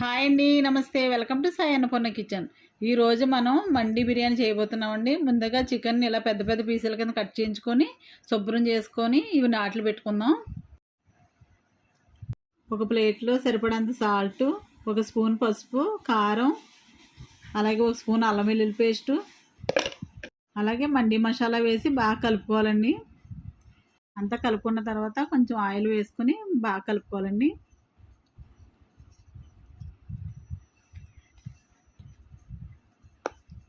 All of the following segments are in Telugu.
హాయ్ అండి నమస్తే. Welcome to Sai Annapurna kitchen. ఈరోజు మనం మండి బిర్యానీ చేయబోతున్నామండి. ముందుగా చికెన్ ఇలా పెద్ద పెద్ద పీసుల కింద కట్ చేయించుకొని శుభ్రం చేసుకొని ఇవి నాట్లు పెట్టుకుందాం. ఒక ప్లేట్లో సరిపడంత సాల్ట్ ఒక స్పూన్ పసుపు కారం అలాగే ఒక స్పూన్ అల్లం వెల్లుల్లి పేస్టు అలాగే మండి మసాలా వేసి బాగా కలుపుకోవాలండి. అంతా కలుపుకున్న తర్వాత కొంచెం ఆయిల్ వేసుకొని బాగా కలుపుకోవాలండి.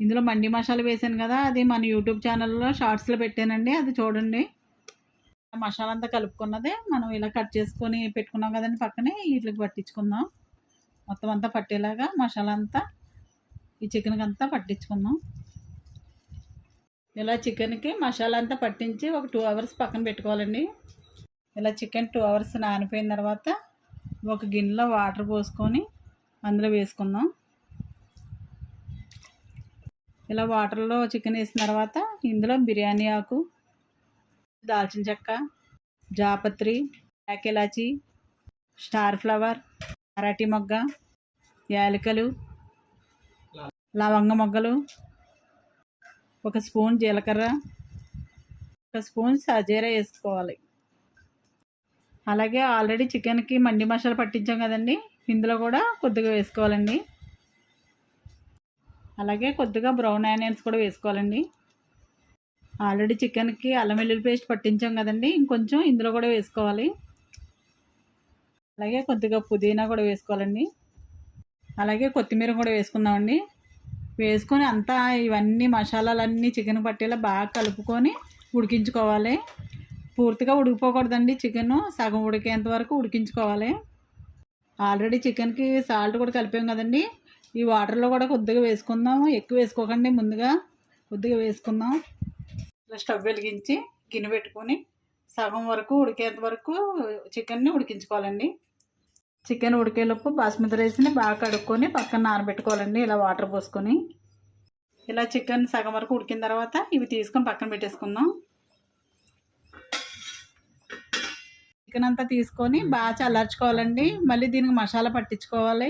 ఇందులో మండి మసాలా వేసాను కదా అది మన యూట్యూబ్ ఛానల్లో షార్ట్స్లో పెట్టానండి అది చూడండి. మసాలా అంతా కలుపుకున్నదే మనం ఇలా కట్ చేసుకొని పెట్టుకున్నాం కదండి పక్కనే వీటికి పట్టించుకుందాం. మొత్తం అంతా పట్టేలాగా మసాలా అంతా ఈ చికెన్కి అంతా పట్టించుకుందాం. ఇలా చికెన్కి మసాలా అంతా పట్టించి ఒక టూ అవర్స్ పక్కన పెట్టుకోవాలండి. ఇలా చికెన్ టూ అవర్స్ నానిపోయిన తర్వాత ఒక గిన్నెలో వాటర్ పోసుకొని అందులో వేసుకుందాం. ఇలా వాటర్లో చికెన్ వేసిన తర్వాత ఇందులో బిర్యానీ ఆకు దాల్చిన చెక్క జాపత్రి బ్లాక్ ఇలాచి స్టార్ ఫ్లవర్ అరటి మొగ్గ యాలకలు లవంగ మొగ్గలు ఒక స్పూన్ జీలకర్ర ఒక స్పూన్ సజీరా వేసుకోవాలి. అలాగే ఆల్రెడీ చికెన్కి మండి మసాలా పట్టించాం కదండి ఇందులో కూడా కొద్దిగా వేసుకోవాలండి. అలాగే కొద్దిగా బ్రౌన్ ఆనియన్స్ కూడా వేసుకోవాలండి. ఆల్రెడీ చికెన్కి అల్లం వెల్లుల్లి పేస్ట్ పట్టించాం కదండి ఇంకొంచెం ఇందులో కూడా వేసుకోవాలి. అలాగే కొద్దిగా పుదీనా కూడా వేసుకోవాలండి. అలాగే కొత్తిమీర కూడా వేసుకుందామండి. వేసుకొని అంతా ఇవన్నీ మసాలాలన్నీ చికెన్ పట్టేలా బాగా కలుపుకొని ఉడికించుకోవాలి. పూర్తిగా ఉడికిపోకూడదండి చికెన్ సగం ఉడికేంత వరకు ఉడికించుకోవాలి. ఆల్రెడీ చికెన్కి సాల్ట్ కూడా కలిపాం కదండి. ఈ వాటర్లో కూడా కొద్దిగా వేసుకుందాం ఎక్కువ వేసుకోకండి ముందుగా కొద్దిగా వేసుకుందాం. ఇలా స్టవ్ వెలిగించి గిన్నె పెట్టుకొని సగం వరకు ఉడికేంత వరకు చికెన్ని ఉడికించుకోవాలండి. చికెన్ ఉడికేలోపు బాస్మతి రైస్ని బాగా కడుక్కొని పక్కన నానబెట్టుకోవాలండి ఇలా వాటర్ పోసుకొని. ఇలా చికెన్ సగం వరకు ఉడికిన తర్వాత ఇవి తీసుకొని పక్కన పెట్టేసుకుందాం. చికెన్ అంతా తీసుకొని బాగా చల్లార్చుకోవాలండి. మళ్ళీ దీనికి మసాలా పట్టించుకోవాలి.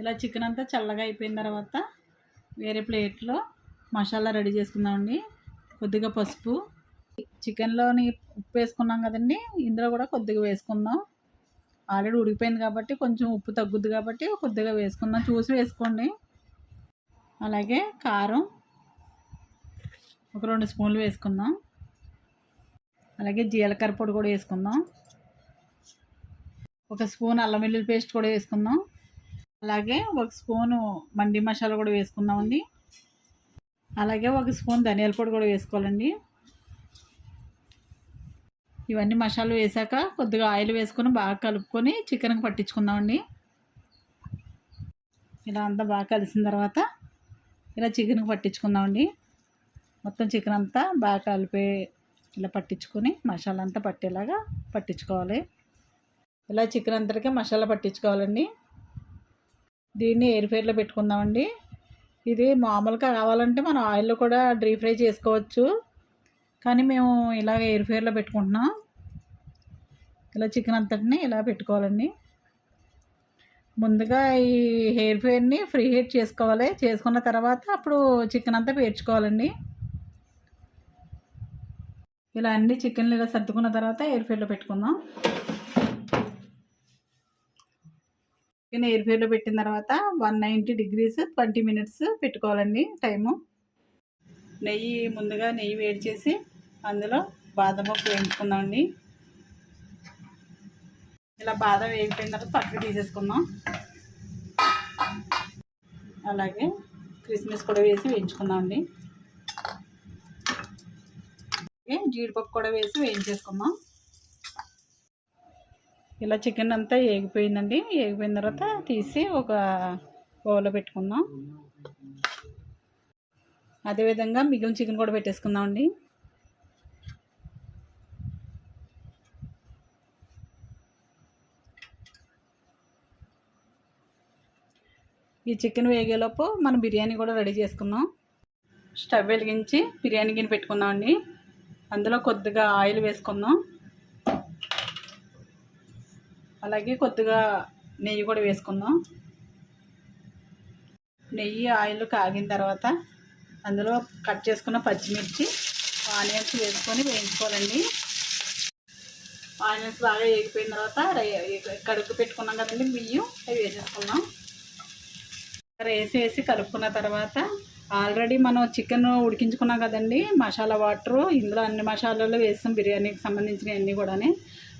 ఇలా చికెన్ అంతా చల్లగా అయిపోయిన తర్వాత వేరే ప్లేట్లో మసాలా రెడీ చేసుకుందామండి. కొద్దిగా పసుపు. చికెన్లోని ఉప్పు వేసుకున్నాం కదండి. ఇందులో కూడా కొద్దిగా వేసుకుందాం. ఆల్రెడీ ఉడికిపోయింది కాబట్టి కొంచెం ఉప్పు తగ్గుద్ది కాబట్టి కొద్దిగా వేసుకుందాం. చూసి వేసుకోండి. అలాగే కారం ఒక రెండు స్పూన్లు వేసుకుందాం. అలాగే జీలకర్ర పొడి కూడా వేసుకుందాం. ఒక స్పూన్ అల్లం వెల్లుల్లి పేస్ట్ కూడా వేసుకుందాం. అలాగే ఒక స్పూను మండి మసాలా కూడా వేసుకుందామండి. అలాగే ఒక స్పూన్ ధనియాల పొడి కూడా వేసుకోవాలండి. ఇవన్నీ మసాలా వేసాక కొద్దిగా ఆయిల్ వేసుకొని బాగా కలుపుకొని చికెన్కి పట్టించుకుందామండి. ఇలా అంతా బాగా కలిసిన తర్వాత ఇలా చికెన్కి పట్టించుకుందామండి. మొత్తం చికెన్ అంతా బాగా కలిపే ఇలా పట్టించుకొని మసాలా అంతా పట్టేలాగా పట్టించుకోవాలి. ఇలా చికెన్ అంతటికే మసాలా పట్టించుకోవాలండి. దీన్ని ఎయిర్ ఫ్రైలో పెట్టుకుందామండి. ఇది మామూలుగా కావాలంటే మనం ఆయిల్లో కూడా డ్రీ ఫ్రై చేసుకోవచ్చు. కానీ మేము ఇలాగ ఎయిర్ ఫ్రైలో పెట్టుకుంటున్నాం. ఇలా చికెన్ అంతటిని ఇలా పెట్టుకోవాలండి. ముందుగా ఈ హెయిర్ ఫేర్ని ఫ్రీ హీట్ చేసుకోవాలి. చేసుకున్న తర్వాత అప్పుడు చికెన్ అంతా పేర్చుకోవాలండి. ఇలా అన్ని చికెన్లు ఇలా సర్దుకున్న తర్వాత ఎయిర్ ఫ్రైలో పెట్టుకుందాం. చికెన్ ఎయిర్ ఫ్రైలో పెట్టిన తర్వాత one ninety degrees twenty minutes పెట్టుకోవాలండి టైము. నెయ్యి ముందుగా నెయ్యి వేడి చేసి అందులో బాదం పప్పు వేయించుకుందామండి. ఇలా బాదం వేగిపోయిన తర్వాత పక్కకు తీసేసుకుందాం. అలాగే క్రిస్మస్ కూడా వేసి వేయించుకుందామండి. జీడిపప్పు కూడా వేసి వేయించేసుకుందాం. ఇలా చికెన్ అంతా ఏగిపోయిందండి. ఏగిపోయిన తర్వాత తీసి ఒక బౌల్లో పెట్టుకుందాం. అదేవిధంగా మిగిలిన చికెన్ కూడా పెట్టేసుకుందామండి. ఈ చికెన్ వేగేలోపు మనం బిర్యానీ కూడా రెడీ చేసుకుందాం. స్టవ్ వెలిగించి బిర్యానీ గిన్నె పెట్టుకుందామండి. అందులో కొద్దిగా ఆయిల్ వేసుకుందాం. అలాగే కొద్దిగా నెయ్యి కూడా వేసుకుందాం. నెయ్యి ఆయిల్ కాగిన తర్వాత అందులో కట్ చేసుకున్న పచ్చిమిర్చి ఆనియన్స్ వేసుకొని వేయించుకోవాలండి. ఆనియన్స్ బాగా వేగిపోయిన తర్వాత రై- పెట్టుకున్నాం కదండి బియ్యం అవి వేసేసుకున్నాం రైస్ వేసి కలుపుకున్న తర్వాత ఆల్రెడీ మనం చికెన్ ఉడికించుకున్నాం కదండి మసాలా వాటరు ఇందులో అన్ని మసాలాలు వేసాం బిర్యానీకి సంబంధించినవి అన్నీ కూడా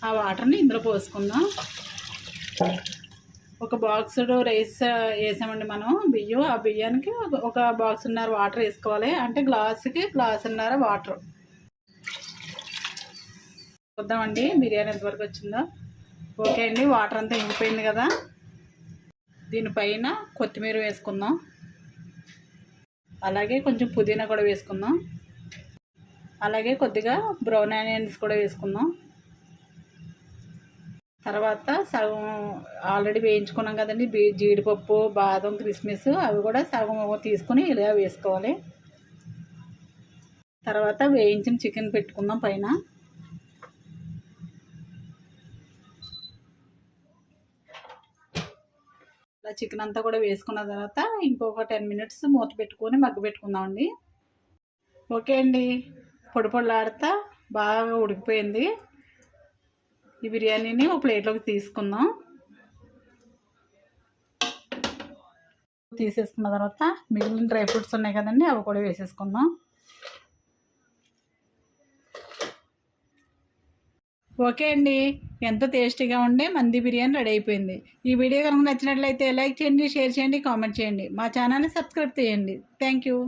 ఆ వాటర్ని ఇందులో పోసుకుందాం. ఒక బాక్స్ రైస్ వేసామండి మనం బియ్యం. ఆ బియ్యానికి ఒక- బాక్స్ బాక్స్న్నర వాటర్ వేసుకోవాలి. అంటే గ్లాసుకి గ్లాసున్నర వాటర్. చూద్దామండి బిర్యానీ ఎంతవరకు వచ్చిందో. ఓకే అండి వాటర్ అంతా ఇంగిపోయింది కదా. దీనిపైన కొత్తిమీర వేసుకుందాం. అలాగే కొంచెం పుదీనా కూడా వేసుకుందాం. అలాగే కొద్దిగా బ్రౌన్ ఆనియన్స్ కూడా వేసుకుందాం. తర్వాత సగం ఆల్రెడీ వేయించుకున్నాం కదండి బీ జీడిపప్పు బాదం కిస్మిస్ అవి కూడా సగం తీసుకుని ఇలా వేసుకోవాలి. తర్వాత వేయించిన చికెన్ పెట్టుకుందాం పైన. ఇలా చికెన్ అంతా కూడా వేసుకున్న తర్వాత ఇంకొక టెన్ మినిట్స్ మూత పెట్టుకొని మగ్గ పెట్టుకుందామండి. ఓకే అండి. పొడి పొడిలాడుతా బాగా ఉడికిపోయింది. ఈ బిర్యానీని ఒక ప్లేట్లోకి తీసుకుందాం. తీసేసుకున్న తర్వాత మిగిలిన డ్రై ఫ్రూట్స్ ఉన్నాయి కదండి అవి కూడా వేసేసుకుందాం. ఓకే అండి ఎంతో టేస్టీగా ఉండే మంది బిర్యానీ రెడీ అయిపోయింది. ఈ వీడియో కనుక నచ్చినట్లయితే లైక్ చేయండి షేర్ చేయండి కామెంట్ చేయండి. మా ఛానల్ని సబ్స్క్రైబ్ చేయండి. Thank you.